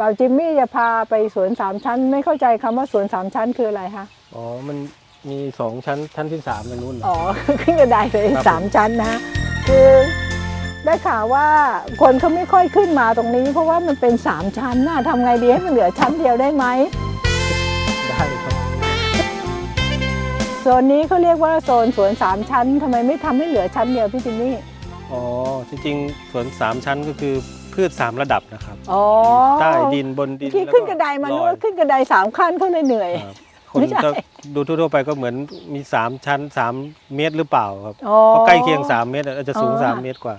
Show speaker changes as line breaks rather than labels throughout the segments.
บ่าวจิมมี่จะพาไปสวนสามชั้น ไม่เข้าใจคำว่าสวนสามชั้นคืออะไรคะ
อ๋อ มันมีสองชั้นชั้นที่สามตรงนู้นเหรอ
อ๋อ ขึ้นกระไดเลย
ครับ
สามชั้นนะคือได้ข่าวว่าคนเขาไม่ค่อยขึ้นมาตรงนี้ เพราะว่ามันเป็นสามชั้นน่ะทำไงดีให้มันเหลือชั้นเดียวได้ไหม
ได้ครับ
โซนนี้เขาเรียกว่าโซนสวนสามชั้นทำไมไม่ทำให้เหลือชั้นเดียวพี่จิมมี่
อ๋อจริงๆสวนสามชั้นก็คือ พืชสามระดับนะครับ
อ๋อ
ใต้ดินบนดิน
ที่
แล้ว
ขึ้นกระไดมา
ล
นึก
อย
ว่าขึ้นกระไดสามขั้นเขาเลยเหนื่อย
ครับคน
ไม่ใช่
ก็ดูทั่วๆไปก็เหมือนมีสามชั้นสามเมตรหรือเปล่าครับ
อ๋อ
ก็ใกล้เคียงสามเมตรอาจจะสูง
อ๋อ
สามเมตรกว่า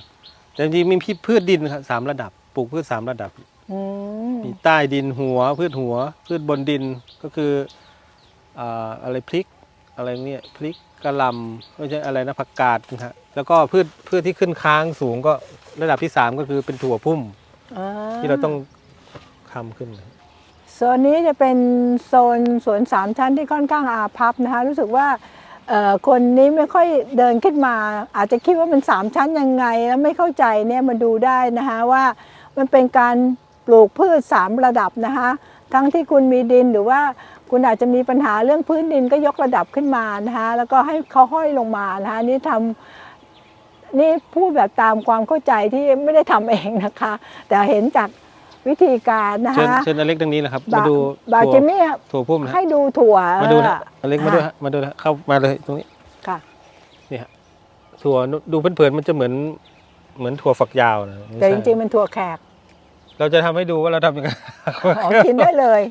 แต่จริงๆมีพืชดินครับสามระดับปลูกพืชสามระดับ
อืม
มีใต้ดินหัวพืชหัว พืชบนดินก็คืออ่าอะไรพริกอะไรเนี่ยพริกกระหลำไม่ใช่อะไรนะผักกาดนะฮะ แล้วก็พืชพืชที่ขึ้นค้างสูงก็ระดับที่สามก็คือเป็นถั่วพุ่ม
อ่า
ที่เราต้องทำขึ้น
โซนนี้จะเป็นโซนสวนสามชั้นที่ค่อนข้างอาพับนะคะ รู้สึกว่าเอ่อคนนี้ไม่ค่อยเดินขึ้นมา อาจจะคิดว่ามันสามชั้นยังไง แล้วไม่เข้าใจเนี่ยมาดูได้นะคะว่ามันเป็นการปลูกพืชสามระดับนะคะ ทั้งที่คุณมีดินหรือว่าคุณอาจจะมีปัญหาเรื่องพื้นดินก็ยกระดับขึ้นมานะคะแล้วก็ให้เขาห้อยลงมานะคะนี่ทำ นี่พูดแบบตามความเข้าใจที่ไม่ได้ทำเองนะคะ แต่เห็นจากวิธีการนะ
เชิญ
คะ
เชิญอเล็กทางนี้นะครับ
บา
มาดู
บา
ถั่ว
เจมี่
ถั่วพุ่มนะฮะ
ให้ดูถั่ว
มาดูนะอเล็กมาดูฮะมาดูนะเข้ามาเลยตรงนี้
ค่ะ
ถั่วดูเผินๆมันจะเหมือนเหมือนถั่วฝักยาวนะไม่
แต่จ
ใช่
ริงๆมันถั่วแขก
เราจะทำให้ดูว่าเราทำยังไง
อ๋อกินได้เลย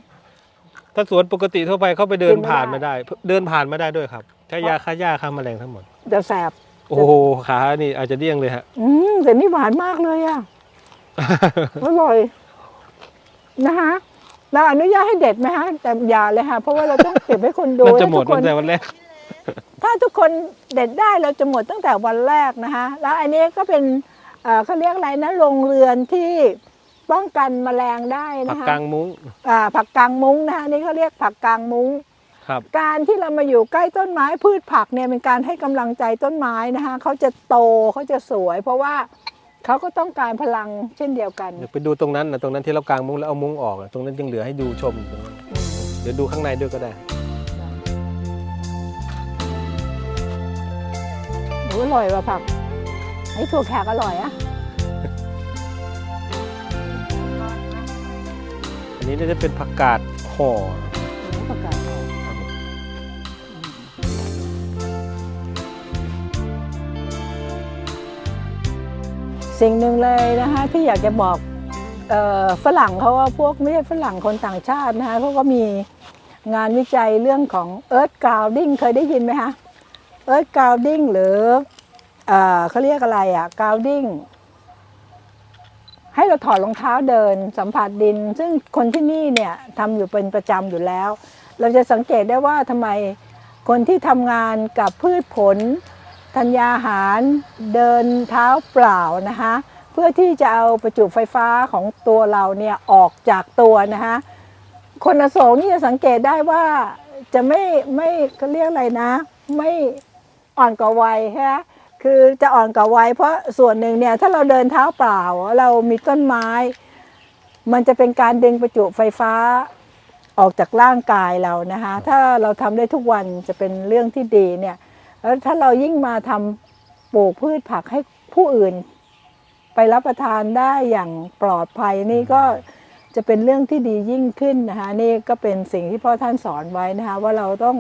ถ้าสวนปกติทั่วไปเขาไปเดิน
กินไม่
ผ่าน
ได้
ไม่ได้ เดินผ่านไม่ได้ด้วยครับแค่ยาฆ่าหญ้าฆ่าแมลงทั้งหมด
จะแสบ
โอ้โหขานี่อาจจะเดี้ยงเลยฮะ
อืมแต่นี่หวานมากเลยอะ อร่อย นะคะเราอนุญาตให้เด็ดไหมฮะ แต่อย่าเลยค่ะ เพราะว่าเราต้องเก็บให้คนดู
มันจะหมด
ถ้าทุกค
ตั้
น
งแต่วันแรก
ถ้าทุกคนเด็ดได้เราจะหมดตั้งแต่วันแรกนะคะแล้วอันนี้ก็เป็นเอ่อเขาเรียกอะไรนะโรงเรือนที่ป้องกันแมลงได้
ผัก
นะคะ
กลางมุ้ง
อ่าผักกางมุ้งนะคะนี่เขาเรียกผักกางมุ้ง
ครับ
การที่เรามาอยู่ใกล้ต้นไม้พืชผักเนี่ยเป็นการให้กำลังใจต้นไม้นะคะเขาจะโตเขาจะสวย เพราะว่าเขาก็ต้องการพลังเช่นเดียวกัน
เดี๋ยวไปดูตรงนั้นนะตรงนั้นที่เรากางมุ้งแล้วเอามุ้งออกอะตรงนั้นยังเหลือให้ดูชมตรงนั้นเดี๋ยวดูข้างในด้วยก็ได้
หนูอร่อยว่ะผักไอ้ถั่วแขกอร่อยอะ
อันนี้น่าจะเป็นผักกาดห่อ
สิ่งหนึ่งเลยนะคะที่อยากจะบอกฝรั่งเขาว่าพวกไม่ใช่ฝรั่งคนต่างชาตินะคะเขาก็มีงานวิจัยเรื่องของ earth grounding เคยได้ยินไหมคะ earth grounding หรือเอเขาเรียกอะไรอะ grounding ให้เราถอดรองเท้าเดินสัมผัสดิน ซึ่งคนที่นี่เนี่ยทำอยู่เป็นประจำอยู่แล้ว เราจะสังเกตได้ว่าทำไมคนที่ทำงานกับพืชผล ธัญญาหารเดินเท้าเปล่านะคะเพื่อที่จะเอาประจุไฟฟ้าของตัวเราเนี่ยออกจากตัวนะคะคนอโศกนี่จะสังเกตได้ว่าจะไม่ไม่เขาเรียกอะไรนะ ไม่อ่อนกว่าวัยฮะคือจะอ่อนกว่าวัยเพราะส่วนหนึ่งเนี่ยถ้าเราเดินเท้าเปล่า เรามีต้นไม้ มันจะเป็นการดึงประจุไฟฟ้าออกจากร่างกายเรานะคะถ้าเราทำได้ทุกวันจะเป็นเรื่องที่ดีเนี่ย แล้วถ้าเรายิ่งมาทำปลูกพืชผักให้ผู้อื่น ไปรับประทานได้อย่างปลอดภัยนี่ก็จะเป็นเรื่องที่ดียิ่งขึ้นนะคะนี่ก็เป็นสิ่งที่พ่อท่านสอนไว้นะคะว่าเราต้อง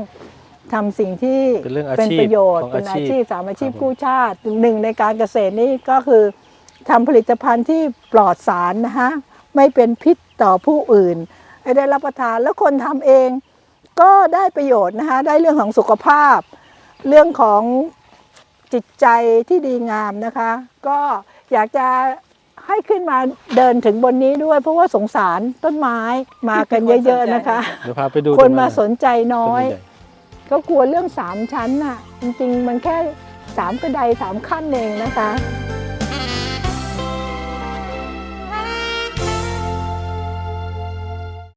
ทำสิ่งที่
เป็นเรื่องอา
เป็น
ชีพ
ประโยชน์
ของ
เป็นอา
อาชี
ชีพ
พ
สามอาชีพ
ครับผม
กู้ชาติหนึ่งในการเกษตรนี่ก็คือทำผลิตภัณฑ์ที่ปลอดสารนะคะไม่เป็นพิษต่อผู้อื่นให้ได้รับประทานแล้วคนทำเองก็ได้ประโยชน์นะคะได้เรื่องของสุขภาพ เรื่องของจิตใจที่ดีงามนะคะ ก็อยากจะให้ขึ้นมาเดินถึงบนนี้ด้วย เพราะว่าสงสารต้นไม้มากันเยอะๆนะคะ
เดี๋ยวพาไปดู
คน
ตรง
มาสนใจ
ต้
น้อย
ใหญ่
ก็กลัวเรื่องสามชั้นน่ะ จริงๆ มันแค่สามกระไดสามขั้นเองนะคะ